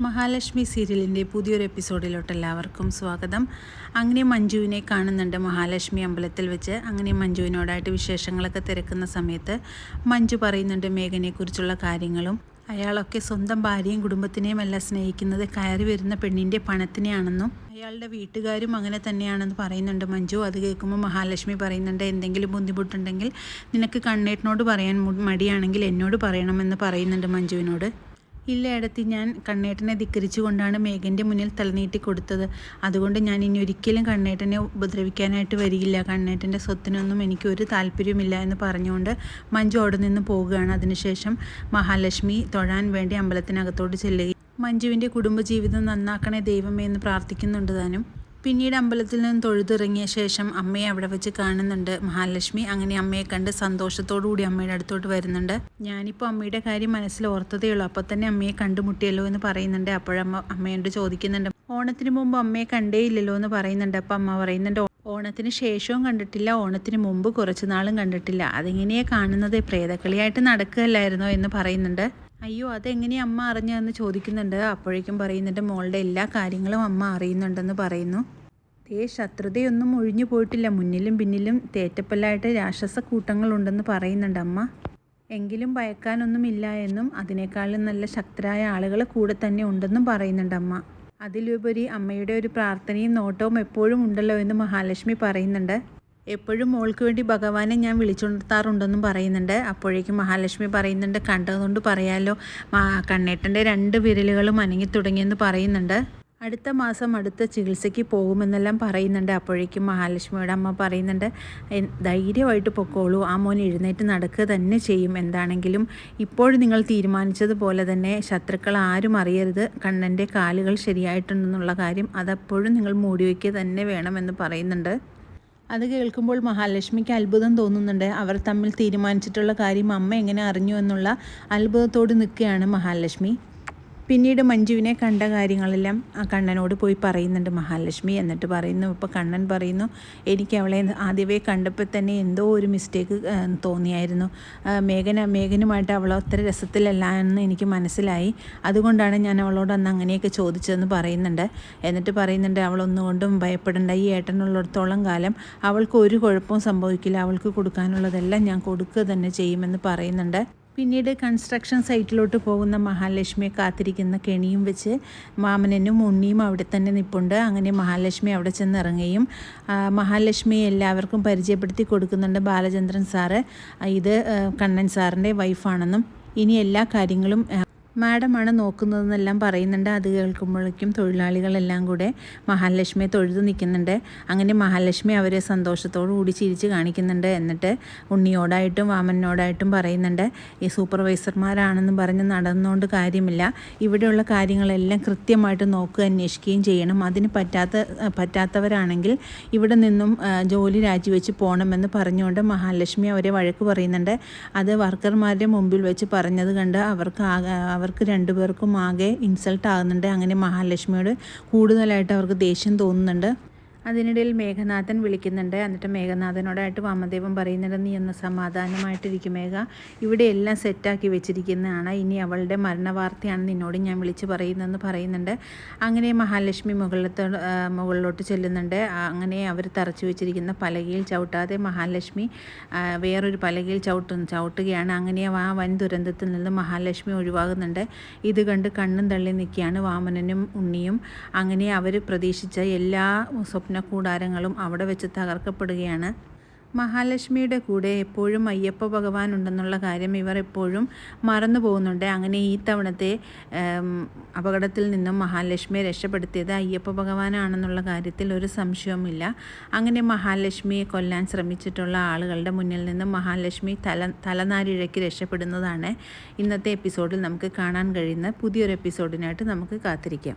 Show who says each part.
Speaker 1: മഹാലക്ഷ്മി സീരിയലിന്റെ പുതിയൊരു എപ്പിസോഡിലോട്ട് എല്ലാവർക്കും സ്വാഗതം. അങ്ങനെ മഞ്ജുവിനെ കാണുന്നുണ്ട് മഹാലക്ഷ്മി അമ്പലത്തിൽ വെച്ച്. അങ്ങനെ മഞ്ജുവിനോടായിട്ട് വിശേഷങ്ങളൊക്കെ തിരക്കുന്ന സമയത്ത് മഞ്ജു പറയുന്നുണ്ട് മേഘനെക്കുറിച്ചുള്ള കാര്യങ്ങളും. അയാളൊക്കെ സ്വന്തം ഭാര്യയും കുടുംബത്തിനെയും എല്ലാം സ്നേഹിക്കുന്നത്. കയറി വരുന്ന പെണ്ണിന്റെ പണത്തിനെയാണെന്നും അയാളുടെ വീട്ടുകാരും അങ്ങനെ തന്നെയാണെന്ന് പറയുന്നുണ്ട് മഞ്ജു. അത് കേൾക്കുമ്പോൾ മഹാലക്ഷ്മി പറയുന്നുണ്ട് എന്തെങ്കിലും ബുദ്ധിമുട്ടുണ്ടെങ്കിൽ നിനക്ക് കണ്ണേട്ടനോട് പറയാൻ മടിയാണെങ്കിൽ എന്നോട് പറയണമെന്ന് പറയുന്നുണ്ട് മഞ്ജുവിനോട്. ഇല്ല ഇടത്തി ഞാൻ കണ്ണേട്ടനെ ധിക്കരിച്ചുകൊണ്ടാണ് മേഘന്റെ മുന്നിൽ തലനീട്ടി കൊടുത്തത്. അതുകൊണ്ട് ഞാൻ ഇനി ഒരിക്കലും കണ്ണേട്ടനെ ഉപദ്രവിക്കാനായിട്ട് വരികയില്ല കണ്ണേട്ടന്റെ സ്വത്തിനൊന്നും എനിക്ക് ഒരു താല്പര്യമില്ല എന്ന് പറഞ്ഞുകൊണ്ട് മഞ്ജു അവിടെ നിന്ന് പോവുകയാണ്. അതിനുശേഷം മഹാലക്ഷ്മി തൊഴാൻ വേണ്ടി അമ്പലത്തിനകത്തോട്ട് ചെല്ലുകയും മഞ്ജുവിന്റെ കുടുംബജീവിതം നന്നാക്കണേ ദൈവമേ എന്ന് പ്രാർത്ഥിക്കുന്നുണ്ട് താനും. പിന്നീട് അമ്പലത്തിൽ നിന്ന് തൊഴുതിറങ്ങിയ ശേഷം അമ്മയെ അവിടെ വെച്ച് കാണുന്നുണ്ട് മഹാലക്ഷ്മി. അങ്ങനെ അമ്മയെ കണ്ട് സന്തോഷത്തോടു കൂടി അമ്മയുടെ അടുത്തോട്ട് വരുന്നുണ്ട്. ഞാനിപ്പോൾ അമ്മയുടെ കാര്യം മനസ്സിൽ ഓർത്തതേ ഉള്ളൂ. അപ്പോൾ തന്നെ അമ്മയെ കണ്ടുമുട്ടിയല്ലോ എന്ന് പറയുന്നുണ്ട്. അപ്പോഴമ്മ അമ്മയോട് ചോദിക്കുന്നുണ്ട്. ഓണത്തിന് മുമ്പ് അമ്മയെ കണ്ടേ ഇല്ലല്ലോ എന്ന് പറയുന്നുണ്ട്. അപ്പം അമ്മ പറയുന്നുണ്ട് ഓണത്തിന് ശേഷവും കണ്ടിട്ടില്ല. ഓണത്തിന് മുമ്പ് കുറച്ച് നാളും കണ്ടിട്ടില്ല. അതിങ്ങനെയാണ് കാണുന്നത്? പ്രേതക്കളിയായിട്ട് നടക്കുകയല്ലായിരുന്നോ? എന്ന് പറയുന്നുണ്ട്. അയ്യോ അതെങ്ങനെയാ അമ്മ അറിഞ്ഞതെന്ന് ചോദിക്കുന്നുണ്ട്. അപ്പോഴേക്കും പറയുന്നുണ്ട് മോളുടെ എല്ലാ കാര്യങ്ങളും അമ്മ അറിയുന്നുണ്ടെന്ന് പറയുന്നു. ദേ ശത്രുതയൊന്നും ഒഴിഞ്ഞു പോയിട്ടില്ല. മുന്നിലും പിന്നിലും തേറ്റപ്പല്ലായിട്ട് രാക്ഷസ കൂട്ടങ്ങളുണ്ടെന്ന് പറയുന്നുണ്ട് അമ്മ. എങ്കിലും ഭയക്കാനൊന്നുമില്ല എന്നും അതിനേക്കാളും നല്ല ശക്തരായ ആളുകൾ കൂടെ തന്നെ ഉണ്ടെന്നും പറയുന്നുണ്ട് അമ്മ. അതിലുപരി അമ്മയുടെ ഒരു പ്രാർത്ഥനയും നോട്ടവും എപ്പോഴും ഉണ്ടല്ലോ എന്ന് മഹാലക്ഷ്മി പറയുന്നുണ്ട്. എപ്പോഴും മോൾക്ക് വേണ്ടി ഭഗവാനെ ഞാൻ വിളിച്ചുണർത്താറുണ്ടെന്നും പറയുന്നുണ്ട്. അപ്പോഴേക്കും മഹാലക്ഷ്മി പറയുന്നുണ്ട് കണ്ടതുകൊണ്ട് പറയാലോ. കണ്ണേട്ടന്റെ രണ്ട് വിരലുകളും അനങ്ങി തുടങ്ങിയെന്ന് പറയുന്നുണ്ട്. അടുത്ത മാസം അടുത്ത ചികിത്സയ്ക്ക് പോകുമെന്നെല്ലാം പറയുന്നുണ്ട്. അപ്പോഴേക്കും മഹാലക്ഷ്മിയുടെ അമ്മ പറയുന്നുണ്ട് ധൈര്യമായിട്ട് പൊക്കോളൂ. ആ മോൻ എഴുന്നേറ്റ് നടക്കുക തന്നെ ചെയ്യും. എന്താണെങ്കിലും ഇപ്പോൾ നിങ്ങൾ തീരുമാനിച്ചതുപോലെ തന്നെ ശത്രുക്കൾ ആരും അറിയരുത്. കണ്ണന്റെ കാലുകൾ ശരിയായിട്ടുണ്ടെന്നുള്ള കാര്യം അതപ്പോഴും നിങ്ങൾ മൂടിവെക്കുക തന്നെ വേണമെന്ന് പറയുന്നുണ്ട്. അത് കേൾക്കുമ്പോൾ മഹാലക്ഷ്മിക്ക് അത്ഭുതം തോന്നുന്നുണ്ട്. അവർ തമ്മിൽ തീരുമാനിച്ചിട്ടുള്ള കാര്യം അമ്മ എങ്ങനെ അറിഞ്ഞു എന്നുള്ള അത്ഭുതത്തോട് നിൽക്കുകയാണ് മഹാലക്ഷ്മി. പിന്നീട് മഞ്ജുവിനെ കണ്ട കാര്യങ്ങളെല്ലാം ആ കണ്ണനോട് പോയി പറയുന്നുണ്ട്. മഹാലക്ഷ്മി എന്നിട്ട് പറയുന്നു ഇപ്പോൾ കണ്ണൻ പറയുന്നു എനിക്ക് അവളെ ആദ്യമേ കണ്ടപ്പോൾ തന്നെ എന്തോ ഒരു മിസ്റ്റേക്ക് തോന്നിയായിരുന്നു. മേഘന മേഘനുമായിട്ട് അവൾ അത്ര രസത്തിലല്ല എന്ന് എനിക്ക് മനസ്സിലായി. അതുകൊണ്ടാണ് ഞാൻ അവളോട് അന്ന് അങ്ങനെയൊക്കെ ചോദിച്ചതെന്ന് പറയുന്നുണ്ട്. എന്നിട്ട് പറയുന്നുണ്ട് അവളൊന്നുകൊണ്ടും ഭയപ്പെടേണ്ട. ഈ ഏട്ടനുള്ളിടത്തോളം കാലം അവൾക്ക് ഒരു കുഴപ്പവും സംഭവിക്കില്ല. അവൾക്ക് കൊടുക്കാനുള്ളതെല്ലാം ഞാൻ കൊടുക്കുക തന്നെ ചെയ്യുമെന്ന് പറയുന്നുണ്ട്. പിന്നീട് കൺസ്ട്രക്ഷൻ സൈറ്റിലോട്ട് പോകുന്ന മഹാലക്ഷ്മിയെ കാത്തിരിക്കുന്ന കെണിയും വെച്ച് മാമനനും ഉണ്ണിയും അവിടെ തന്നെ നിൽപ്പുണ്ട് അങ്ങനെ മഹാലക്ഷ്മി അവിടെ ചെന്ന് ഇറങ്ങുകയും മഹാലക്ഷ്മിയെ എല്ലാവർക്കും പരിചയപ്പെടുത്തി കൊടുക്കുന്നുണ്ട് ബാലചന്ദ്രൻ സാറ്. ഇത് കണ്ണൻ സാറിന്റെ വൈഫാണെന്നും ഇനി എല്ലാ കാര്യങ്ങളും മാഡമാണ് നോക്കുന്നതെന്നെല്ലാം പറയുന്നുണ്ട്. അത് കേൾക്കുമ്പോഴേക്കും തൊഴിലാളികളെല്ലാം കൂടെ മഹാലക്ഷ്മിയെ തൊഴുതു നിൽക്കുന്നുണ്ട്. അങ്ങനെ മഹാലക്ഷ്മി അവരെ സന്തോഷത്തോടു കൂടി ചിരിച്ച് കാണിക്കുന്നുണ്ട്. എന്നിട്ട് ഉണ്ണിയോടായിട്ടും വാമനോടായിട്ടും പറയുന്നുണ്ട് ഈ സൂപ്പർവൈസർമാരാണെന്ന് പറഞ്ഞ് നടന്നുകൊണ്ട് കാര്യമില്ല. ഇവിടെയുള്ള കാര്യങ്ങളെല്ലാം കൃത്യമായിട്ട് നോക്കുക അന്വേഷിക്കുകയും ചെയ്യണം. അതിന് പറ്റാത്ത പറ്റാത്തവരാണെങ്കിൽ ഇവിടെ നിന്നും ജോലി രാജിവെച്ച് പോകണമെന്ന് പറഞ്ഞുകൊണ്ട് മഹാലക്ഷ്മി അവരെ വഴക്ക് പറയുന്നുണ്ട്. അത് വർക്കർമാരുടെ മുമ്പിൽ വെച്ച് പറഞ്ഞത് കണ്ട് അവർക്ക് അവർക്ക് രണ്ടുപേർക്കും ആകെ ഇൻസൾട്ട് ആകുന്നുണ്ട്. അങ്ങനെ മഹാലക്ഷ്മിയോട് കൂടുതലായിട്ട് അവർക്ക് ദേഷ്യം തോന്നുന്നുണ്ട്. അതിനിടയിൽ മേഘനാഥൻ വിളിക്കുന്നുണ്ട്. എന്നിട്ട് മേഘനാഥനോടായിട്ട് വാമദേവൻ പറയുന്നുണ്ട് നീ ഒന്ന് സമാധാനമായിട്ടിരിക്കും മേഘ. ഇവിടെ എല്ലാം സെറ്റാക്കി വെച്ചിരിക്കുന്നതാണ്. ഇനി അവളുടെ മരണവാർത്തയാണ് നിന്നോട് ഞാൻ വിളിച്ച് പറയുന്നതെന്ന് പറയുന്നുണ്ട്. അങ്ങനെ മഹാലക്ഷ്മി മുകളിലത്തെ മുകളിലോട്ട് ചെല്ലുന്നുണ്ട്. അങ്ങനെ അവർ തറച്ചു വെച്ചിരിക്കുന്ന പലകയിൽ ചവിട്ടാതെ മഹാലക്ഷ്മി വേറൊരു പലകയിൽ ചവിട്ടുന്നു ചവിട്ടുകയാണ്. അങ്ങനെ ആ വൻ ദുരന്തത്തിൽ നിന്ന് മഹാലക്ഷ്മി ഒഴിവാകുന്നുണ്ട്. ഇത് കണ്ട് കണ്ണും തള്ളി നിൽക്കുകയാണ് വാമനനും ഉണ്ണിയും. അങ്ങനെ അവർ പ്രതീക്ഷിച്ച എല്ലാ സ്വപ്ന കൂടാരങ്ങളും അവിടെ വെച്ച് തകർക്കപ്പെടുകയാണ്. മഹാലക്ഷ്മിയുടെ കൂടെ എപ്പോഴും അയ്യപ്പ ഭഗവാൻ ഉണ്ടെന്നുള്ള കാര്യം ഇവർ എപ്പോഴും മറന്നു പോകുന്നുണ്ട്. അങ്ങനെ ഈ തവണത്തെ അപകടത്തിൽ നിന്നും മഹാലക്ഷ്മിയെ രക്ഷപ്പെടുത്തിയത് അയ്യപ്പ ഭഗവാനാണെന്നുള്ള കാര്യത്തിൽ ഒരു സംശയവുമില്ല. അങ്ങനെ മഹാലക്ഷ്മിയെ കൊല്ലാൻ ശ്രമിച്ചിട്ടുള്ള ആളുകളുടെ മുന്നിൽ നിന്നും മഹാലക്ഷ്മി തല തലനാരിഴയ്ക്ക് രക്ഷപ്പെടുന്നതാണ് ഇന്നത്തെ എപ്പിസോഡിൽ നമുക്ക് കാണാൻ കഴിയുന്ന പുതിയൊരു എപ്പിസോഡിനായിട്ട് നമുക്ക് കാത്തിരിക്കാം.